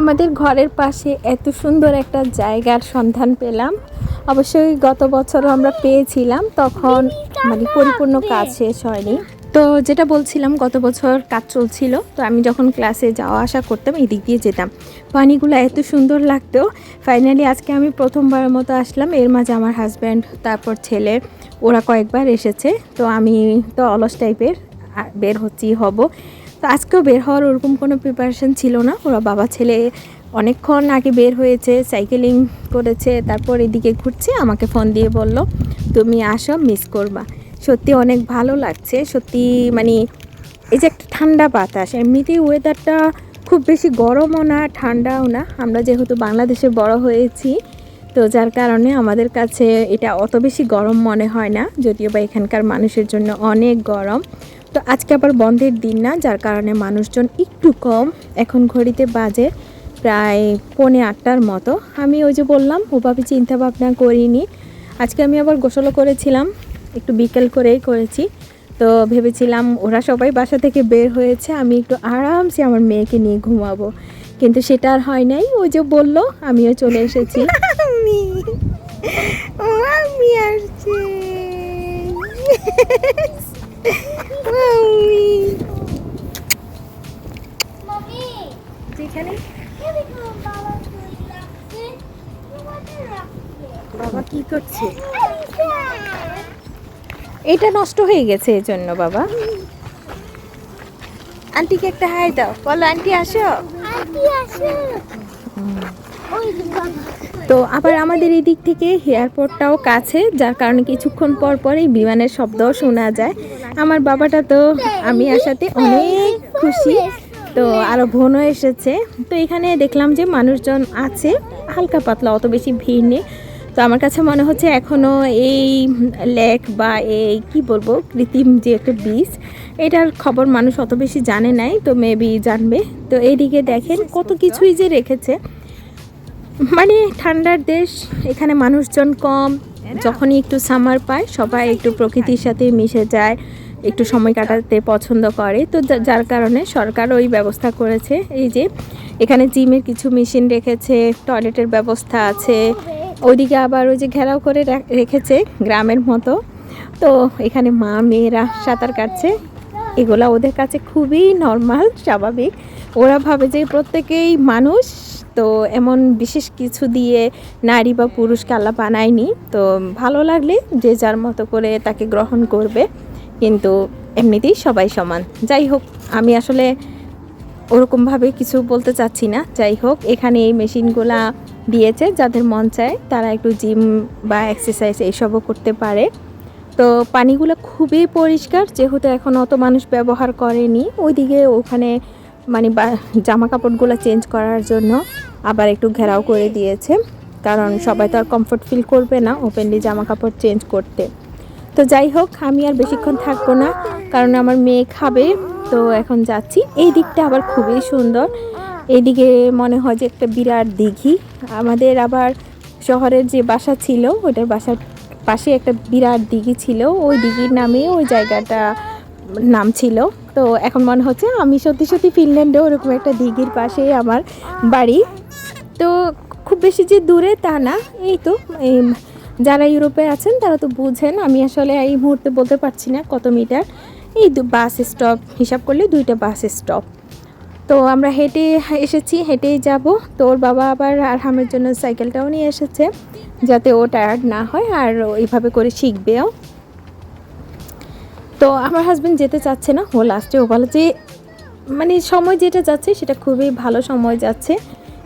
আমাদের ঘরের পাশে এত সুন্দর একটা জায়গার সন্ধান পেলাম। অবশ্যই গত বছরও আমরা পেয়েছিলাম, তখন মানে পরিপূর্ণ কাজ শেষ হয়নি। তো যেটা বলছিলাম, গত বছর কাজ চলছিল, তো আমি যখন ক্লাসে যাওয়া আসা করতাম, এদিক দিয়ে যেতাম। পানিগুলো এত সুন্দর লাগতো। ফাইনালি আজকে আমি প্রথমবারের মতো আসলাম। এর মাঝে আমার হাজব্যান্ড তারপর ছেলে, ওরা কয়েকবার এসেছে। তো আমি তো অলস টাইপের বের হচ্ছি, হব। তো আজকেও বের হওয়ার ওরকম কোনো প্রিপারেশন ছিল না। ওরা বাবা, ছেলে অনেকক্ষণ আগে বের হয়েছে সাইকেলিং করেছে, তারপর এদিকে ঘুরছে, আমাকে ফোন দিয়ে বলল, তুমি আসো মিস করবা। সত্যি অনেক ভালো লাগছে, সত্যি মানে এই যে একটা ঠান্ডা বাতাস, এমনিতেই ওয়েদারটা খুব বেশি গরমও না, ঠান্ডাও না। আমরা যেহেতু বাংলাদেশে বড় হয়েছি, তো যার কারণে আমাদের কাছে এটা অত বেশি গরম মনে হয় না, যদিও বা এখানকার মানুষের জন্য অনেক গরম। তো আজকে আবার বন্ধের দিন না, যার কারণে মানুষজন একটু কম। এখন ঘড়িতে বাজে প্রায় পৌনে আটটার মতো। আমি ওই যে বললাম, ওভাবে চিন্তা ভাবনা করিনি। আজকে আমি আবার গোসলও করেছিলাম, একটু বিকেল করেই করেছি। তো ভেবেছিলাম ওরা সবাই বাসা থেকে বের হয়েছে, আমি একটু আরামসে আমার মেয়েকে নিয়ে ঘুমাবো। কিন্তু সেটা আর হয় নাই, ওই যে বলল, আমিও চলে এসেছি। আমি আসছি মামি মমি যেখানে এদিকে বাবা চলে যাচ্ছে তোমাকে রাখবে বাবা কি করছে? এটা নষ্ট হয়ে গেছে এই জন্য বাবা। আন্টিকে একটা হাই দাও। বলো আন্টি আসো। তো আবার আমাদের এই দিক থেকে এয়ারপোর্টটাও কাছে যার কারণে কিছুক্ষণ পর পরেই বিমানের শব্দও শোনা যায়। আমার বাবাটা তো আমি আসাতে অনেক খুশি। তো আরও বোনও এসেছে। তো এখানে দেখলাম যে মানুষজন আছে হালকা পাতলা অত বেশি ভিড় নেই। তো আমার কাছে মনে হচ্ছে এখনও এই লেক বা এই, কি বলব, কৃত্রিম যে একটা বীজ এটার খবর মানুষ অত বেশি জানে নাই, তো মেবি জানবে। তো এইদিকে দেখেন কত কিছুই যে রেখেছে। মানে ঠান্ডার দেশ, এখানে মানুষজন কম, যখনই একটু সামার পায়, সবাই একটু প্রকৃতির সাথে মিশে যায়, একটু সময় কাটাতে পছন্দ করে। তো যার কারণে সরকার ওই ব্যবস্থা করেছে। এই যে, এখানে জিমের কিছু মেশিন রেখেছে টয়লেটের ব্যবস্থা আছে ওইদিকে আবার ওই যে ঘেরাও করে রেখেছে গ্রামের মতো। তো এখানে মা, মেয়েরা সাঁতার কাটছে। এগুলা ওদের কাছে খুবই নর্মাল স্বাভাবিক। ওরা ভাবে যে প্রত্যেকেই মানুষ, তো এমন বিশেষ কিছু দিয়ে নারী বা পুরুষকে আল্লাহ বানায়নি তো ভালো লাগলে যে যার মতো করে তাকে গ্রহণ করবে। কিন্তু এমনিতেই সবাই সমান। যাই হোক, আমি আসলে ওরকমভাবে কিছু বলতে চাচ্ছি না। যাই হোক, এখানে এই মেশিনগুলা দিয়েছে যাদের মন চায়, তারা একটু জিম বা এক্সারসাইজ এইসবও করতে পারে। তো পানিগুলো খুবই পরিষ্কার, যেহেতু এখন অত মানুষ ব্যবহার করেনি। ওইদিকে ওখানে মানে জামা কাপড়গুলো চেঞ্জ করার জন্য আবার একটু ঘেরাও করে দিয়েছে। কারণ সবাই তো আর কমফোর্ট ফিল করবে না ওপেনলি জামা কাপড় চেঞ্জ করতে। তো যাই হোক, আমি আর বেশিক্ষণ থাকব না, কারণ আমার মেয়ে খাবে। তো এখন যাচ্ছি। এই দিকটা আবার খুবই সুন্দর। এইদিকে মনে হয় যে একটা বিরাট দিঘি। আমাদের আবার শহরের যে বাসা ছিল ওইটার বাসার পাশে একটা বিরাট দিঘি ছিল। ওই দিঘির নামে ওই জায়গাটা নাম ছিল। তো এখন মনে হচ্ছে আমি সত্যি সত্যি ফিনল্যান্ডে ওরকম একটা দিঘির পাশেই আমার বাড়ি। তো খুব বেশি যে দূরে তা না। এই তো যারা ইউরোপে আছেন তারা তো বুঝেন, আমি আসলে এই মুহূর্তে বলতে পারছি না কত মিটার। এই দু- বাস স্টপ, হিসাব করলে দুইটা বাস স্টপ। তো আমরা হেঁটে এসেছি, হেঁটেই যাব। তো ওর বাবা আবার আর আরহামের জন্য সাইকেলটাও নিয়ে এসেছে, যাতে ও টায়ার্ড না হয় আর এইভাবে করে শিখবেও। তো আমার হাজব্যান্ড যেতে চাচ্ছে না, ও লাস্টে ও বলে যে মানে সময় যেটা যাচ্ছে সেটা খুবই ভালো সময় যাচ্ছে।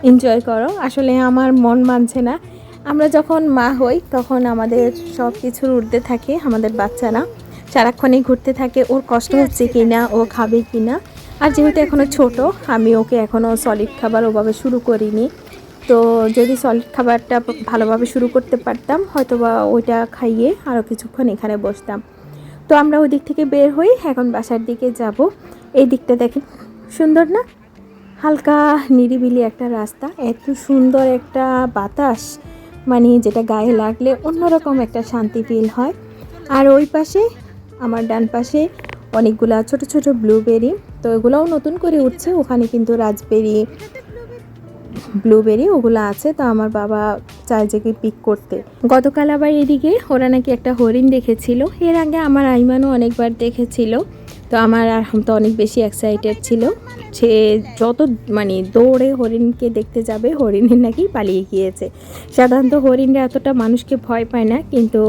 এনজয় করো, আসলে আমার মন মানছে না। আমরা যখন মা হই, তখন আমাদের সব কিছুর উর্ধে থাকে আমাদের বাচ্চারা। সারাক্ষণই ঘুরতে থাকে ওর কষ্ট হচ্ছে কি না ও খাবে কি না আর যেহেতু এখনও ছোট আমি ওকে এখনও সলিড খাবার ওভাবে শুরু করিনি। তো যদি সলিড খাবারটা ভালোভাবে শুরু করতে পারতাম হয়তো বা ওইটা খাইয়ে আরও কিছুক্ষণ এখানে বসতাম। তো আমরা ওই দিক থেকে বের হই এখন বাসার দিকে যাব। এই দিকটা দেখেন সুন্দর না? হালকা নিরিবিলি একটা রাস্তা এত সুন্দর একটা বাতাস। মানে যেটা গায়ে লাগলে অন্যরকম একটা শান্তি ফিল হয়। আর ওই পাশে আমার ডান পাশে অনেকগুলা ছোট ছোট ব্লুবেরি তো এগুলোও নতুন করে উঠছে। ওখানে কিন্তু রাজবেরি ব্লুবেরি ওগুলো আছে, তো আমার বাবা চায় যে পিক করতে। গতকাল আবার এদিকে ওরা নাকি একটা হরিণ দেখেছিল। এর আগে আমার আইমানও অনেকবার দেখেছিল। তো আমার আর তো অনেক বেশি এক্সাইটেড ছিল। সে যত মানে দৌড়ে হরিণকে দেখতে যাবে হরিণের নাকি পালিয়ে গিয়েছে। সাধারণত হরিণরা এতটা মানুষকে ভয় পায় না, কিন্তু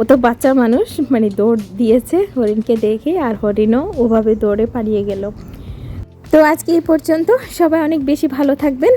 ও তো বাচ্চা মানুষ মানে দৌড় দিয়েছে হরিণকে দেখে আর হরিণও ওভাবে দৌড়ে পালিয়ে গেল। তো আজকে এই পর্যন্ত। সবাই অনেক বেশি ভালো থাকবেন।